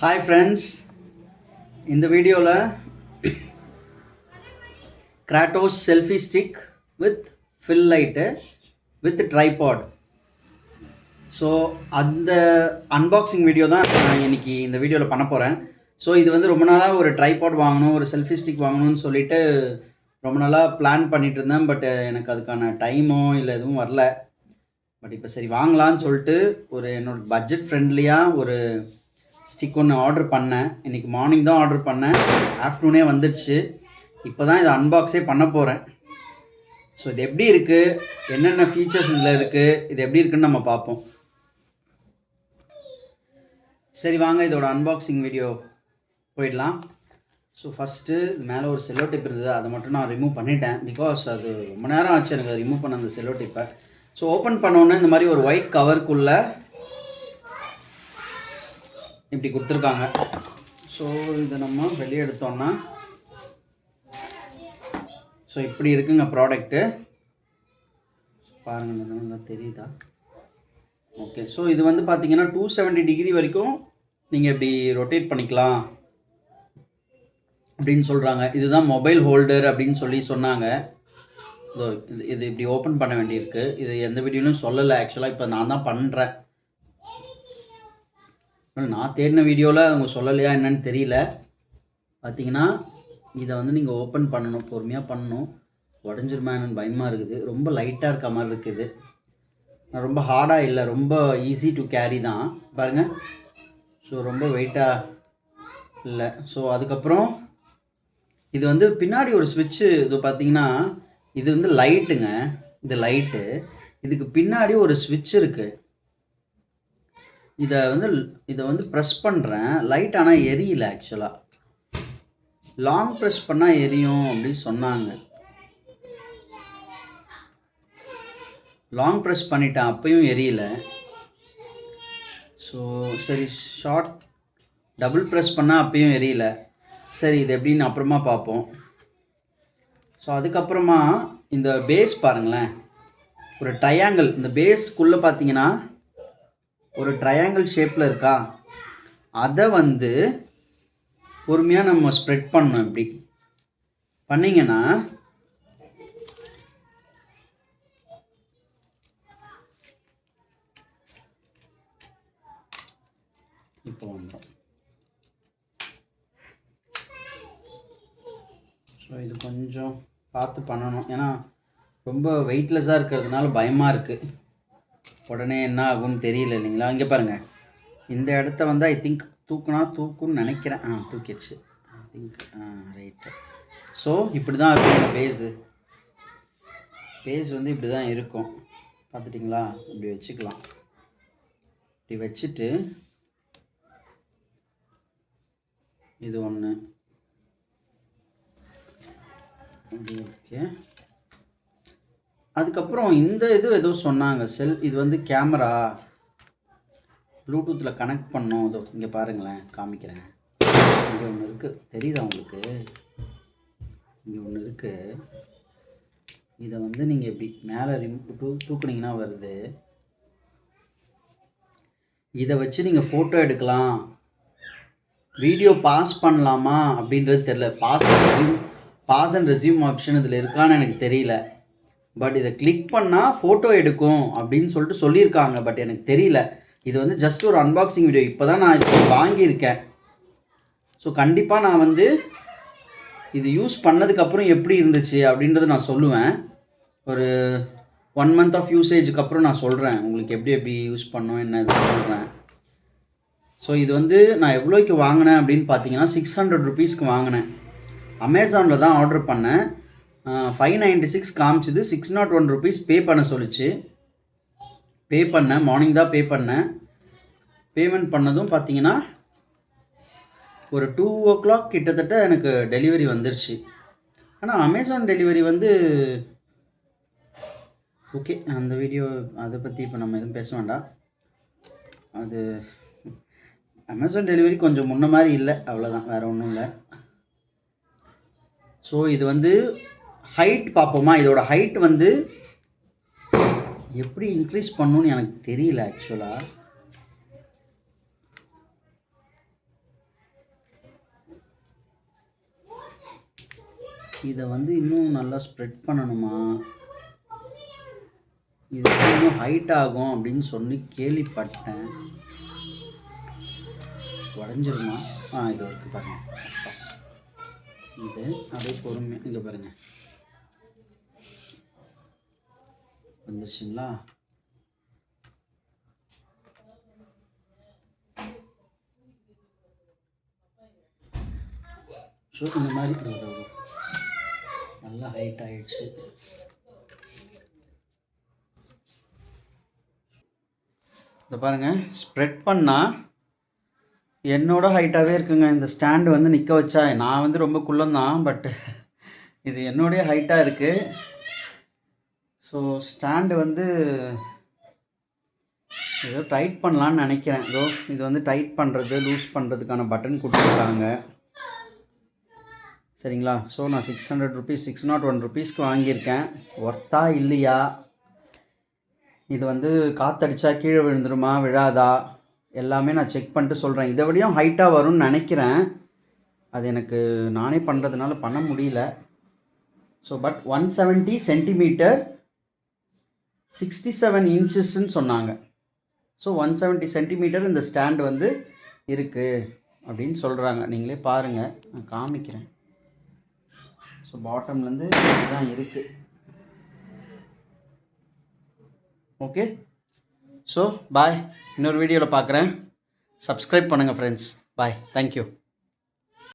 Hi friends இந்த வீடியோவில் Gratos selfie stick with fill light with tripod so அந்த unboxing video தான் நான் இன்னைக்கு இந்த வீடியோவில் பண்ண போகிறேன் ஸோ இது வந்து ரொம்ப நாளாக ஒரு ட்ரைபாட் வாங்கணும் ஒரு செல்ஃபி ஸ்டிக் வாங்கணும்னு சொல்லிட்டு ரொம்ப நாளாக பிளான் பண்ணிட்டு இருந்தேன். பட் எனக்கு அதுக்கான டைமோ இல்லை எதுவும் வரல. பட் இப்போ சரி வாங்கலாம்னு சொல்லிட்டு ஒரு என்னோட பட்ஜெட் ஃப்ரெண்ட்லியாக ஒரு ஸ்டிக் ஒன்று ஆர்டர் பண்ணேன். இன்றைக்கி மார்னிங் தான் ஆர்டர் பண்ணேன். ஆஃப்டர்நூனே வந்துடுச்சு. இப்போ தான் இதை அன்பாக்ஸே பண்ண போகிறேன் ஸோ இது எப்படி இருக்குது என்னென்ன ஃபீச்சர்ஸ் இதில் இருக்குது இது எப்படி இருக்குன்னு நம்ம பார்ப்போம். சரி வாங்க இதோட அன்பாக்சிங் வீடியோ போயிடலாம். ஸோ ஃபஸ்ட்டு இது மேலே ஒரு செல்லோ டிப் இருந்தது. அதை மட்டும் நான் ரிமூவ் பண்ணிட்டேன். பிகாஸ் அது ரொம்ப நேரம் ஆச்சு எனக்கு ரிமூவ் பண்ண அந்த செல்லோ டிப்பை ஸோ ஓப்பன் பண்ணோன்னே இந்த மாதிரி ஒரு ஒயிட் கவருக்குள்ளே இப்படி கொடுத்துருக்காங்க. ஸோ இதை நம்ம வெளியே எடுத்தோம்னா ஸோ இப்படி இருக்குங்க ப்ராடக்ட்டு பாருங்கள் நல்லா தெரியுதா? ஓகே ஸோ இது வந்து பார்த்தீங்கன்னா டூ செவன்ட்டி டிகிரி வரைக்கும் நீங்கள் இப்படி ரொட்டேட் பண்ணிக்கலாம் அப்படின்னு சொல்கிறாங்க இதுதான் மொபைல் ஹோல்டர் அப்படின்னு சொல்லி சொன்னாங்க. இதோ இது இது இப்படி ஓப்பன் பண்ண வேண்டியிருக்கு. இது எந்த வீடியோலையும் சொல்லலை ஆக்சுவலாக இப்போ நான் தான் பண்ணுறேன் நான் தேடின வீடியோவில் அவங்க சொல்லலையா என்னன்னு தெரியல. பார்த்தீங்கன்னா இதை வந்து நீங்கள் ஓப்பன் பண்ணணும் பொறுமையாக பண்ணணும். உடஞ்சிருமான்னு பயமாக இருக்குது. ரொம்ப லைட்டாக இருக்க மாதிரி இருக்குது. நான் ரொம்ப ஹார்டாக இல்லை ரொம்ப ஈஸி டு கேரி தான். பாருங்கள் ஸோ ரொம்ப வெயிட்டாக இல்லை. ஸோ அதுக்கப்புறம் இது வந்து பின்னாடி ஒரு ஸ்விட்சு இது பார்த்தீங்கன்னா இது வந்து லைட்டுங்க இது லைட்டு இதுக்கு பின்னாடி ஒரு ஸ்விட்ச் இருக்குது இதை வந்து இதை வந்து ப்ரெஸ் பண்ணுறேன் லைட் ஆனால் எரியல ஆக்சுவலாக லாங் ப்ரெஸ் பண்ணால் எரியும் அப்படின்னு சொன்னாங்க. லாங் ப்ரெஸ் பண்ணிட்டேன் அப்பையும் எரியல. ஸோ சரி ஷார்ட் டபுள் ப்ரெஸ் பண்ணால் அப்பயும் எரியல. சரி இது எப்படின்னு அப்புறமா பார்ப்போம். ஸோ அதுக்கப்புறமா இந்த பேஸ் பாருங்களேன். ஒரு ட்ரையாங்கிள் இந்த பேஸ்க்குள்ளே பார்த்தீங்கன்னா ஒரு ட்ரையாங்கிள் ஷேப்பில் இருக்கா? அதை வந்து பொறுமையாக நம்ம ஸ்ப்ரெட் பண்ணணும் இப்படி. பண்ணிங்கன்னா இப்போ வந்துடும் ஸோ இது கொஞ்சம் பார்த்து பண்ணணும். ஏன்னா ரொம்ப வெயிட்லெஸ்ஸாக இருக்கிறதுனால பயமாக இருக்குது உடனே என்ன ஆகும்னு தெரியல இல்லைங்களா? இங்கே பாருங்கள் இந்த இடத்த வந்து ஐ திங்க் தூக்குனா தூக்குன்னு நினைக்கிறேன். ஆ தூக்கிடுச்சு. I think ah right so இப்படி தான் இருக்கும் பேஸு பேஸ் வந்து இப்படி தான் இருக்கும். பார்த்துட்டிங்களா? இப்படி வச்சுக்கலாம். இப்படி வச்சுட்டு இது ஒன்று ஓகே அதுக்கப்புறம் இந்த இது ஏதோ சொன்னாங்க. செல் இது வந்து கேமரா. ப்ளூடூத்தில் கனெக்ட் பண்ணோம். இதோ இங்கே பாருங்களேன். காமிக்கிறேன். இங்கே ஒன்று இருக்குது தெரியுதா உங்களுக்கு? இங்கே ஒன்று இருக்குது இதை வந்து நீங்கள் இப்படி மேலே ரிம் தூ தூக்குனீங்கன்னா வருது. இதை வச்சு நீங்கள் ஃபோட்டோ எடுக்கலாம். வீடியோ பாஸ் பண்ணலாமா? அப்படின்றது தெரில pause resume pause and resume option இதில் இருக்கான்னு எனக்கு தெரியல. பட் இதை கிளிக் பண்ணால் ஃபோட்டோ எடுக்கும் அப்படின்னு சொல்லிட்டு சொல்லியிருக்காங்க. பட் எனக்கு தெரியல. இது வந்து ஜஸ்ட் ஒரு அன்பாக்சிங் வீடியோ இப்போ தான் நான் இது வாங்கியிருக்கேன். ஸோ கண்டிப்பாக நான் வந்து இது யூஸ் பண்ணதுக்கப்புறம் எப்படி இருந்துச்சு அப்படின்றத நான் சொல்லுவேன். ஒரு ஒன் மந்த் ஆஃப் யூசேஜுக்கு அப்புறம் நான் சொல்கிறேன் உங்களுக்கு எப்படி எப்படி யூஸ் பண்ணோம் என்ன இது சொல்கிறேன் ஸோ இது வந்து நான் எவ்வளோக்கு வாங்கினேன் அப்படின்னு பார்த்தீங்கன்னா சிக்ஸ் ஹண்ட்ரட் ருபீஸ்க்கு வாங்கினேன். அமேசானில் தான் ஆர்டர் பண்ணேன். Five ninety six காமிச்சிது. Six nought one rupees pay பண்ண சொல்லிச்சு. பே பண்ணேன் மார்னிங் தான் பே பண்ணேன் பேமெண்ட் பண்ணதும் பார்த்தீங்கன்னா ஒரு டூ ஓ கிளாக் கிட்டத்தட்ட எனக்கு டெலிவரி வந்துருச்சு. ஆனால் அமேசான் டெலிவரி வந்து ஓகே அந்த வீடியோ அதை பற்றி இப்போ நம்ம எதுவும் பேச வேண்டாம். அது அமேசான் டெலிவரி கொஞ்சம் முன்ன மாதிரி இல்லை அவ்வளோதான் வேறு ஒன்றும் இல்லை. ஸோ இது வந்து ஹைட் பார்ப்போமா? இதோட ஹைட் வந்து எப்படி இன்க்ரீஸ் பண்ணணும்னு எனக்கு தெரியல ஆக்சுவலாக இதை வந்து இன்னும் நல்லா ஸ்ப்ரெட் பண்ணணுமா? இது இன்னும் ஹைட் ஆகும் அப்படின்னு சொல்லி கேள்விப்பட்டேன். உடஞ்சிருமா? ஆ இது இருக்குது பாருங்கள் இது அப்படியே பொறுமையாக இங்கே பாருங்கள் வந்துருச்சுங்களா? ஸோ இந்த மாதிரி நல்லா ஹைட் ஆகிடுச்சு இதை பாருங்கள் ஸ்ப்ரெட் பண்ணால் என்னோட ஹைட்டாகவே இருக்குங்க. இந்த ஸ்டாண்டு வந்து நிற்க வச்சா நான் வந்து ரொம்ப குள்ளந்தான் பட் இது என்னுடைய ஹைட்டாக இருக்குது ஸோ ஸ்டாண்டு வந்து ஏதோ டைட் பண்ணலான்னு நினைக்கிறேன். ஏதோ இது வந்து டைட் பண்ணுறது லூஸ் பண்ணுறதுக்கான பட்டன் கொடுத்துருக்காங்க. சரிங்களா? ஸோ நான் six hundred rupees six nought one ருபீஸ்க்கு வாங்கியிருக்கேன். ஒர்த்தா இல்லையா? இது வந்து காத்தடிச்சா கீழே விழுந்துருமா விழாதா? எல்லாமே நான் செக் பண்ணிட்டு சொல்கிறேன் இதை விடையும் ஹைட்டாக வரும்னு நினைக்கிறேன். அது எனக்கு நானே பண்ணுறதுனால பண்ண முடியல. So but one seventy centimetre sixty seven இன்ச்சஸ்ன்னு சொன்னாங்க. ஸோ ஒன் செவன்ட்டி சென்டிமீட்டர் இந்த ஸ்டாண்ட் வந்து இருக்குது அப்படின்னு சொல்கிறாங்க நீங்களே பாருங்கள் நான் காமிக்கிறேன். ஸோ பாட்டம்லேருந்து இதுதான் இருக்குது ஓகே ஸோ பாய் இன்னொரு வீடியோவில் பார்க்குறேன் சப்ஸ்கிரைப் பண்ணுங்கள் ஃப்ரெண்ட்ஸ் பாய் தேங்க்யூ